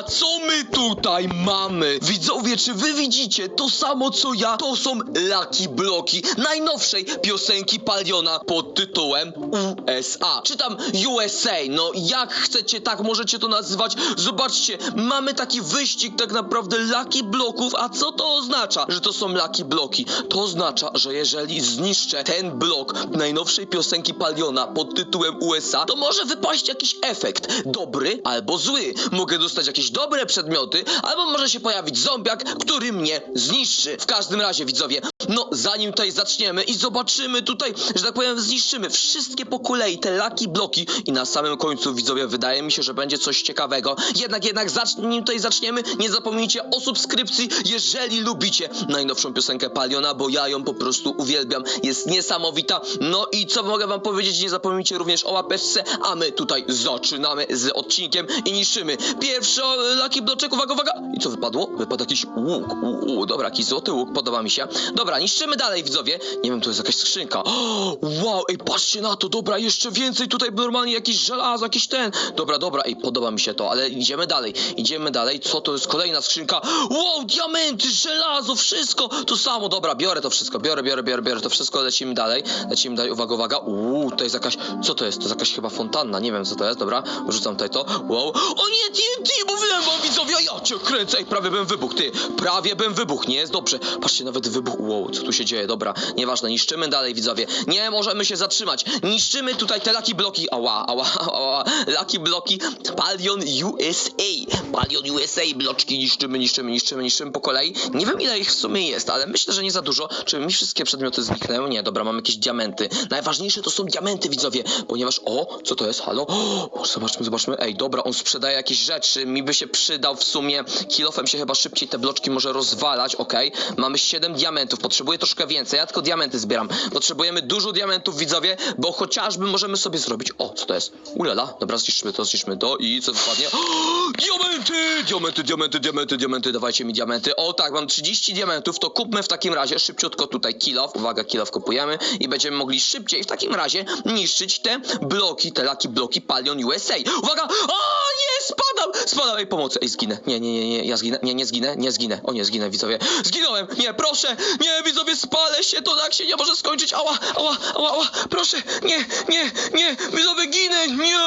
A co my tutaj mamy? Widzowie, czy wy widzicie to samo co ja? To są Lucky Bloki najnowszej piosenki Paliona pod tytułem USA. Czy tam USA, no jak chcecie, tak możecie to nazywać. Zobaczcie, mamy taki wyścig tak naprawdę Lucky Bloków, a co to oznacza, że to są Lucky Bloki? To oznacza, że jeżeli zniszczę ten blok najnowszej piosenki Paliona pod tytułem USA, to może wypaść jakiś efekt, dobry albo zły. Mogę dostać jakieś dobre przedmioty, albo może się pojawić zombiak, który mnie zniszczy. W każdym razie, widzowie, no zanim tutaj zaczniemy i zobaczymy tutaj, że tak powiem, zniszczymy wszystkie po kolei te laki bloki i na samym końcu, widzowie, wydaje mi się, że będzie coś ciekawego. Jednak, jednak, zanim tutaj zaczniemy, nie zapomnijcie o subskrypcji, jeżeli lubicie najnowszą piosenkę Paliona, bo ja ją po prostu uwielbiam. Jest niesamowita. No i co mogę wam powiedzieć, nie zapomnijcie również o łapeczce, a my tutaj zaczynamy z odcinkiem i niszczymy. Pierwszy laki bloczek, uwaga, uwaga. I co wypadło? Wypadł jakiś łuk. U, u, dobra, jakiś złoty łuk, podoba mi się. Dobra, niszczymy dalej, widzowie. Nie wiem, tu jest jakaś skrzynka. Wow, ej, patrzcie na to, dobra, jeszcze więcej tutaj normalnie jakiś żelazo, jakiś ten. Dobra, dobra, ej, podoba mi się to, ale idziemy dalej. Idziemy dalej. Co to jest kolejna skrzynka? Wow, diamenty, żelazo, wszystko. To samo, dobra, biorę to wszystko, biorę, biorę, biorę, biorę to wszystko, lecimy dalej. Lecimy dalej, uwaga, uwaga. Uuu, to jest jakaś, co to jest? To jest jakaś chyba fontanna, nie wiem co to jest, dobra. Wrzucam tutaj to. Wow. O nie, TNT, mówiłem wam widzowie, ja cię kręcę. Ej, prawie bym wybuchł, ty. Prawie bym wybuchł, nie jest dobrze. Patrzcie, nawet wybuch. Wow, co tu się dzieje, dobra. Nieważne, niszczymy dalej, widzowie. Nie możemy się zatrzymać. Niszczymy tutaj te laki bloki. Ała, ała, ała. Laki bloki Palion USA. Palion USA, bloczki niszczymy, niszczymy, niszczymy, niszczymy po kolei. Nie wiem ile ich w sumie jest, ale myślę, że nie za dużo. Czy mi wszystkie przedmioty zniknęły? Nie, dobra, mam jakieś diamenty. Najważniejsze to są diamenty, widzowie, ponieważ, o, co to jest, halo? O, zobaczmy, zobaczmy, ej, dobra, on sprzedaje jakieś rzeczy, mi by się przydał w sumie, kilofem się chyba szybciej te bloczki może rozwalać, okej? Mamy 7 diamentów, potrzebuję troszkę więcej, ja tylko diamenty zbieram. Potrzebujemy dużo diamentów, widzowie, bo chociażby możemy sobie zrobić, o, co to jest? Ulala, dobra, zniszczymy to, zniszczymy to i co wypadnie? O, diamenty, diamenty, diamenty, diamenty, diamenty, dawajcie mi diamenty. O tak, mam 30 diamentów, to kupmy w takim razie szybciutko tutaj kilof, uwaga, kilof kupujemy i będziemy mogli szybciej w takim razie niszczyć te bloki, te laki bloki Palion USA. Uwaga! O nie, spadam! Spadam, ej, pomocy, ej, zginę. Nie, nie, nie, nie, ja zginę, nie, nie zginę, nie zginę. O nie, zginę, widzowie. Zginąłem! Nie, proszę! Nie, widzowie, spalę się, to tak się nie może skończyć. Ała, ała, ała, ała, proszę! Nie, nie, nie, widzowie, ginę! Nie!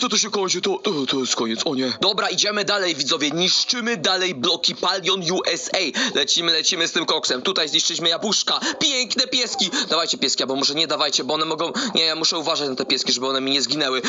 Co to się kończy? To, to, to jest koniec, o nie. Dobra, idziemy dalej, widzowie, niszczymy dalej bloki Palion USA. Lecimy, lecimy z tym koksem. Tutaj zniszczyliśmy jabłuszka. Piękne pieski! Dawajcie pieski, albo może nie dawajcie, bo one mogą... Nie, ja muszę uważać na te pieski, żeby one mi nie zginęły.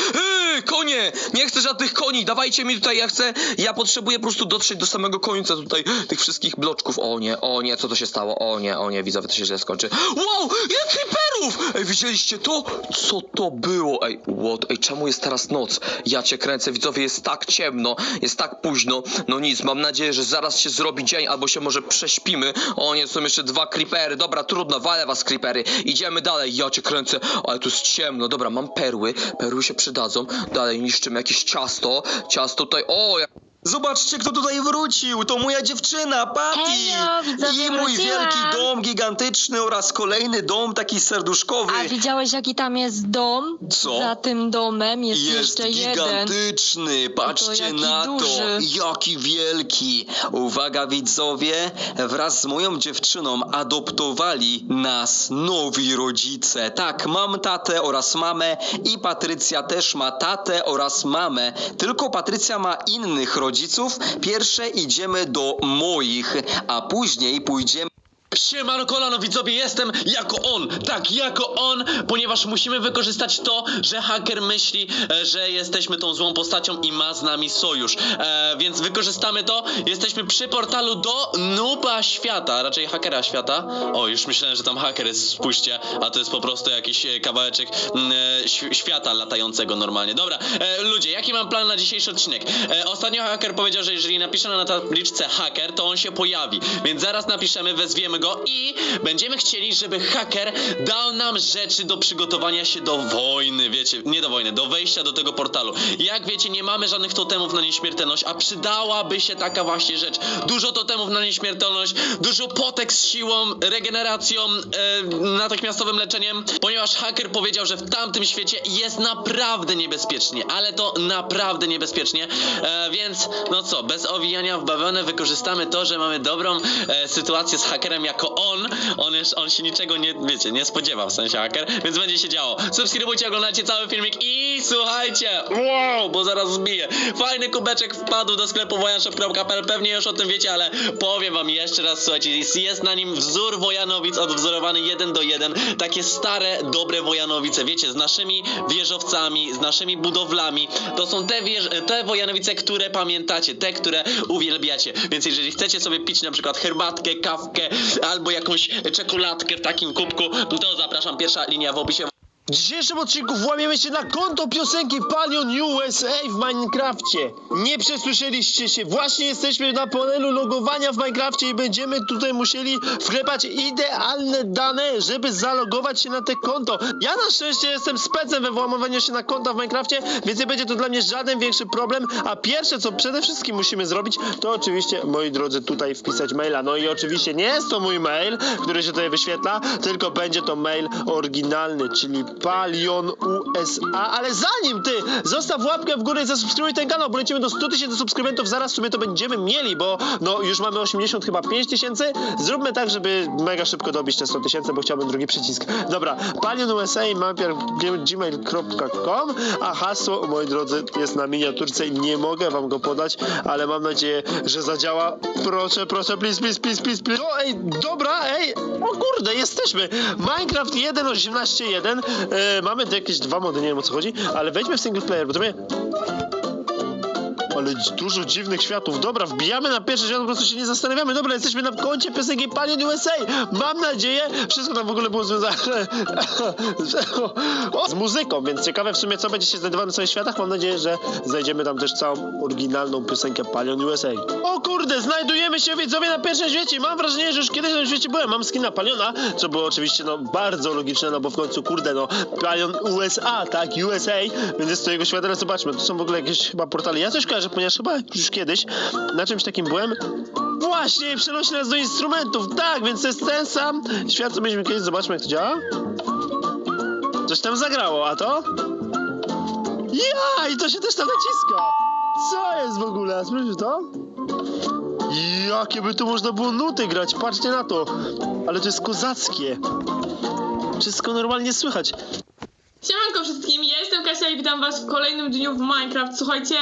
Yy, konie! Nie chcę żadnych koni, dawajcie mi tutaj, ja chcę... Ja potrzebuję po prostu dotrzeć do samego końca tutaj tych wszystkich bloczków. O nie, o nie, co to się stało? O nie, o nie, widzowie, to się źle skończy. Wow, ile creeperów! Ej, widzieliście to? Co to było? Ej, what? Ej, czemu jest teraz noc? Ja cię kręcę, widzowie, jest tak ciemno, jest tak późno. No nic, mam nadzieję, że zaraz się zrobi dzień, albo się może prześpimy. O nie, są jeszcze dwa creepery. Dobra, trudno, walę was creepery. Idziemy dalej, ja cię kręcę, ale tu jest ciemno. Dobra, mam perły, perły się przydadzą. Dalej niszczymy jakieś ciasto. Ciasto tutaj, o, jak Zobaczcie, kto tutaj wrócił! To moja dziewczyna, Patty! Hejo, widzowie, I mój wróciłam. wielki dom gigantyczny oraz kolejny dom taki serduszkowy. A widziałeś jaki tam jest dom? Co? Za tym domem jest, Jest jeszcze jeden. gigantyczny, patrzcie jaki na to, duży. jaki wielki. Uwaga widzowie, wraz z moją dziewczyną adoptowali nas nowi rodzice. Tak, mam tatę oraz mamę i Patrycja też ma tatę oraz mamę. Tylko Patrycja ma innych rodziców. Pierwsze idziemy do moich, a później pójdziemy Siemano kolano widzowie, jestem jako on, tak, jako on, ponieważ musimy wykorzystać to, że haker myśli, e, że jesteśmy tą złą postacią i ma z nami sojusz. E, więc wykorzystamy to, jesteśmy przy portalu do Nuba Świata, raczej hakera świata. O, już myślałem, że tam haker jest, spójrzcie, a to jest po prostu jakiś e, kawałeczek mm, e, świ- świata latającego normalnie. Dobra, e, ludzie, jaki mam plan na dzisiejszy odcinek? E, ostatnio haker powiedział, że jeżeli napiszę na tabliczce haker, to on się pojawi, więc zaraz napiszemy, wezwiemy i będziemy chcieli, żeby haker dał nam rzeczy do przygotowania się do wojny, wiecie, nie do wojny, do wejścia do tego portalu. Jak wiecie, nie mamy żadnych totemów na nieśmiertelność, a przydałaby się taka właśnie rzecz. Dużo totemów na nieśmiertelność, dużo potek z siłą, regeneracją, e, natychmiastowym leczeniem, ponieważ haker powiedział, że w tamtym świecie jest naprawdę niebezpiecznie, ale to naprawdę niebezpiecznie, e, więc no co, bez owijania w bawełnę wykorzystamy to, że mamy dobrą e, sytuację z hakerem jako on, on, jest, on się niczego nie, wiecie, nie spodziewa w sensie haker, więc będzie się działo. Subskrybujcie, oglądajcie cały filmik i słuchajcie, wow, bo zaraz zbiję. Fajny kubeczek wpadł do sklepu wojanshop.pl, pewnie już o tym wiecie, ale powiem wam jeszcze raz, słuchajcie, jest, na nim wzór Wojanowic odwzorowany jeden do jeden, takie stare, dobre Wojanowice, wiecie, z naszymi wieżowcami, z naszymi budowlami, to są te, wież, te Wojanowice, które pamiętacie, te, które uwielbiacie, więc jeżeli chcecie sobie pić na przykład herbatkę, kawkę albo jakąś czekoladkę w takim kubku, to zapraszam, pierwsza linia w opisie. W dzisiejszym odcinku włamiemy się na konto piosenki Palion USA w Minecrafcie. Nie przesłyszeliście się, właśnie jesteśmy na panelu logowania w Minecrafcie i będziemy tutaj musieli wklepać idealne dane, żeby zalogować się na te konto. Ja na szczęście jestem specem we włamywaniu się na konta w Minecrafcie, więc nie będzie to dla mnie żaden większy problem, a pierwsze co przede wszystkim musimy zrobić, to oczywiście, moi drodzy, tutaj wpisać maila. No i oczywiście nie jest to mój mail, który się tutaj wyświetla, tylko będzie to mail oryginalny, czyli Palion USA, ale zanim ty zostaw łapkę w górę i zasubskrybuj ten kanał, bo lecimy do 100 tysięcy subskrybentów, zaraz w sumie to będziemy mieli, bo no już mamy 80 chyba 5 tysięcy, zróbmy tak, żeby mega szybko dobić te 100 tysięcy, bo chciałbym drugi przycisk. Dobra, Palion USA gmail.com, a hasło, moi drodzy, jest na miniaturce i nie mogę wam go podać, ale mam nadzieję, że zadziała. Proszę, proszę, please, please, please, please, please. No, ej, dobra, ej, o kurde, jesteśmy. Minecraft 1.18.1, e, mamy tu jakieś dwa mody, nie wiem o co chodzi, ale wejdźmy w single player, bo to mnie... Ale dużo dziwnych światów. Dobra, wbijamy na pierwszy świat, po prostu się nie zastanawiamy. Dobra, jesteśmy na koncie piosenki Palion USA. Mam nadzieję, wszystko tam w ogóle było związane z muzyką, więc ciekawe w sumie, co będzie się znajdowało na swoich światach. Mam nadzieję, że znajdziemy tam też całą oryginalną piosenkę Palion USA. O kurde, znajdujemy się widzowie na pierwszym świecie. Mam wrażenie, że już kiedyś na świecie byłem. Mam skina Paliona, co było oczywiście no bardzo logiczne, no bo w końcu kurde, no Palion USA, tak, USA, więc jest to jego świat, ale zobaczmy, tu są w ogóle jakieś chyba portale. Ja coś kojarzę, ponieważ chyba już kiedyś na czymś takim byłem. Właśnie, przenosi nas do instrumentów, tak, więc to jest ten sam świat, co mieliśmy kiedyś. Zobaczmy, jak to działa. Coś tam zagrało, a to? Ja, i to się też tam naciska. Co jest w ogóle? Sprawdźmy to. Jakie by tu można było nuty grać, patrzcie na to. Ale to jest kozackie. Wszystko normalnie słychać. Siemanko wszystkim, ja jestem Kasia i witam was w kolejnym dniu w Minecraft. Słuchajcie,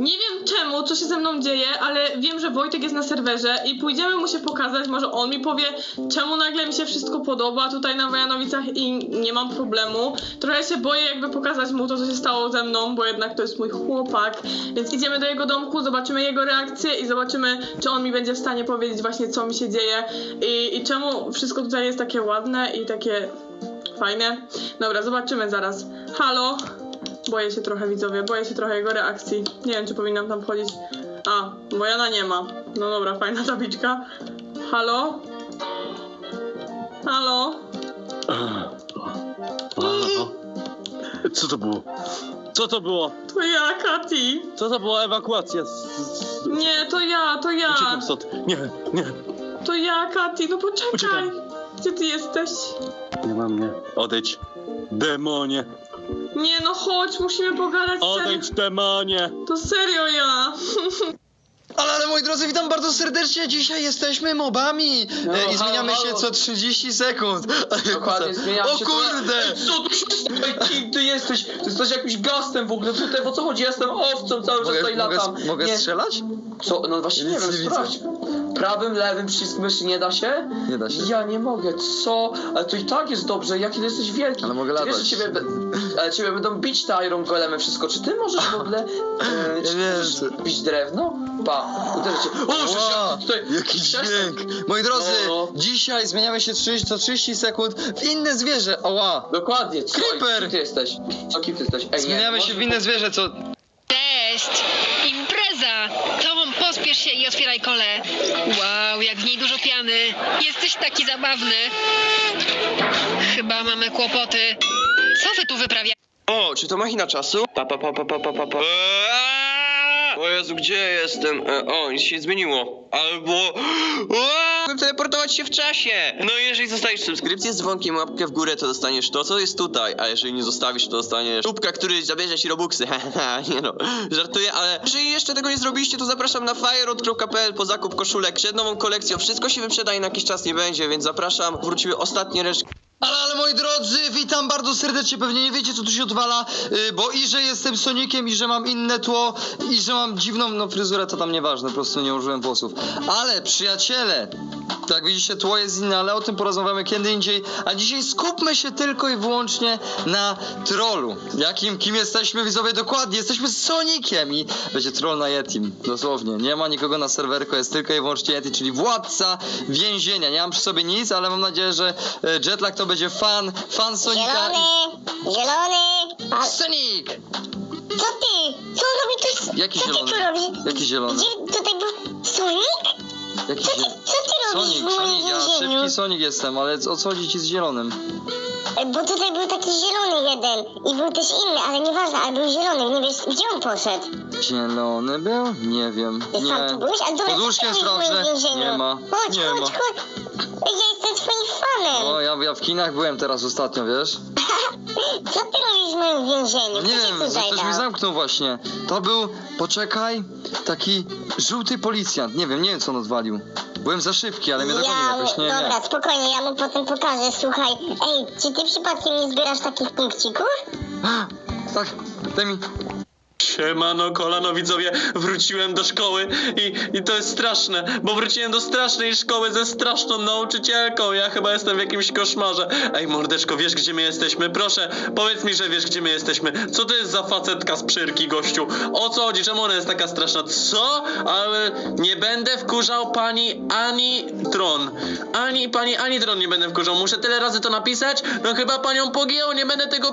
nie wiem czemu, co się ze mną dzieje, ale wiem, że Wojtek jest na serwerze i pójdziemy mu się pokazać, może on mi powie, czemu nagle mi się wszystko podoba tutaj na Wojanowicach i nie mam problemu. Trochę się boję jakby pokazać mu to, co się stało ze mną, bo jednak to jest mój chłopak, więc idziemy do jego domku, zobaczymy jego reakcję i zobaczymy, czy on mi będzie w stanie powiedzieć właśnie, co mi się dzieje i, i czemu wszystko tutaj jest takie ładne i takie Fajne. Dobra, zobaczymy zaraz. Halo? Boję się trochę widzowie, boję się trochę jego reakcji. Nie wiem, czy powinnam tam wchodzić. A, bo Jana nie ma. No dobra, fajna tabliczka. Halo? Halo? Co to było? Co to było? To ja, Kati. Co to była ewakuacja? Z, z... Nie, to ja, to ja. Uciekam stąd. Nie, nie, To ja, Kati. No poczekaj. Uciekam. Gdzie ty jesteś? nie ma mnie. Odejdź. Demonie. Nie, no chodź, musimy pogadać serio. Odejdź, demonie. To serio ja. Ale, ale moi drodzy, witam bardzo serdecznie. Dzisiaj jesteśmy mobami No, e, i zmieniamy halo, się halo. co 30 sekund. Dokładnie, zmieniamy O się kurde! Ej, co tu się stało? Kim ty jesteś? Ty jesteś jakimś gastem w ogóle tutaj, o co chodzi? Ja jestem owcą, cały czas Mogę, tutaj mogę, latam. mogę nie. strzelać? Co? No właśnie nie Nic wiem, nie widzę. sprawdź. Prawym, lewym przycisk myszy nie da się? Nie da się. Ja nie mogę, co? Ale to i tak jest dobrze, jaki ty jesteś wielki. Ale mogę Ty wiesz, latać. że ciebie, ale ciebie będą bić te Iron Golemy, wszystko. Czy ty możesz w ogóle... E, czy wiem, możesz bić drewno? Pa, uderzę cię. O, Ła, się tutaj... jaki dźwięk! Moi drodzy, No. dzisiaj zmieniamy się 30, co 30 sekund w inne zwierzę. Oła! Dokładnie. Co? Creeper. Kim ty jesteś? Co kim ty jesteś? Ej, nie, Zmieniamy się możesz w inne zwierzę, co... Cześć! Impreza! Pospiesz się i otwieraj kole. Wow, jak w niej dużo piany. Jesteś taki zabawny. Chyba mamy kłopoty. Co wy tu wyprawiacie? O, czy to machina czasu? Pa, pa, pa, pa, pa, pa, pa, pa. Eee! O Jezu, gdzie jestem? E, O, nic się nie zmieniło. Albo... Eee! Mogłem teleportować się w czasie! No i jeżeli zostawisz subskrypcję z dzwonkiem, łapkę w górę, to dostaniesz to, co jest tutaj. A jeżeli nie zostawisz, to dostaniesz czubka, który zabierze ci robuxy. Haha, nie no, żartuję, ale jeżeli jeszcze tego nie zrobiliście, to zapraszam na fireout.pl po zakup koszulek przed nową kolekcją. Wszystko się wyprzeda i na jakiś czas nie będzie, więc zapraszam. Wróciły ostatnie resztki. Ale, ale moi drodzy, witam bardzo serdecznie. Pewnie nie wiecie, co tu się odwala, y, bo i że jestem Sonikiem, i że mam inne tło, i że mam dziwną, no fryzurę, to tam nieważne, po prostu nie użyłem włosów. Ale przyjaciele, tak widzicie, tło jest inne, ale o tym porozmawiamy kiedy indziej. A dzisiaj skupmy się tylko i wyłącznie na trollu. Jakim, kim jesteśmy widzowie dokładnie? Jesteśmy Sonikiem i będzie troll na Yetim, dosłownie. Nie ma nikogo na serwerku, jest tylko i wyłącznie Yeti, czyli władca więzienia. Nie mam przy sobie nic, ale mam nadzieję, że e, Jetlag to będzie fan, fan Sonika. Zielony! Zielony! A Sonic! co ty? Co on robi tu? Jaki co ty zielony? tu robisz? Jaki zielony? Gdzie tutaj był Sonic? Jaki Co ty, co ty robisz Sonic, w moim Sonic, ja więzieniu? szybki Sonic jestem, ale o co chodzi ci z zielonym? E, Bo tutaj był taki zielony jeden i był też inny, ale nieważne, ale był zielony, nie wiesz gdzie on poszedł. Zielony był? Nie wiem. I sam tu Nie. byłeś? A dobra, Pod łóżkiem co ty robisz w moim sprawdzę. więzieniu? Nie ma. Chodź, Nie chodź, ma. chodź. Ja jestem twoim fanem. O, ja, ja w kinach byłem teraz ostatnio, wiesz? Co ty robisz w moim więzieniu? No nie wiem, tutaj ktoś mi dał? zamknął właśnie. To był, poczekaj, taki żółty policjant. Nie wiem, nie wiem co on odwalił. Byłem za szybki, ale mnie dogonił Ja, jakoś, nie dobra, wiem. spokojnie, ja mu potem pokażę, słuchaj. Ej, czy ty przypadkiem nie zbierasz takich punkcików? Tak, daj mi. Siemano, kolano widzowie, wróciłem do szkoły i, i to jest straszne, bo wróciłem do strasznej szkoły ze straszną nauczycielką. Ja chyba jestem w jakimś koszmarze. Ej, mordeczko, wiesz gdzie my jesteśmy? Proszę, powiedz mi, że wiesz gdzie my jesteśmy. Co to jest za facetka z przyrki, gościu? O co chodzi? Czemu ona jest taka straszna? Co? Ale nie będę wkurzał pani Ani Tron. Ani pani Ani Tron nie będę wkurzał. Muszę tyle razy to napisać? No chyba panią pogięło, nie będę tego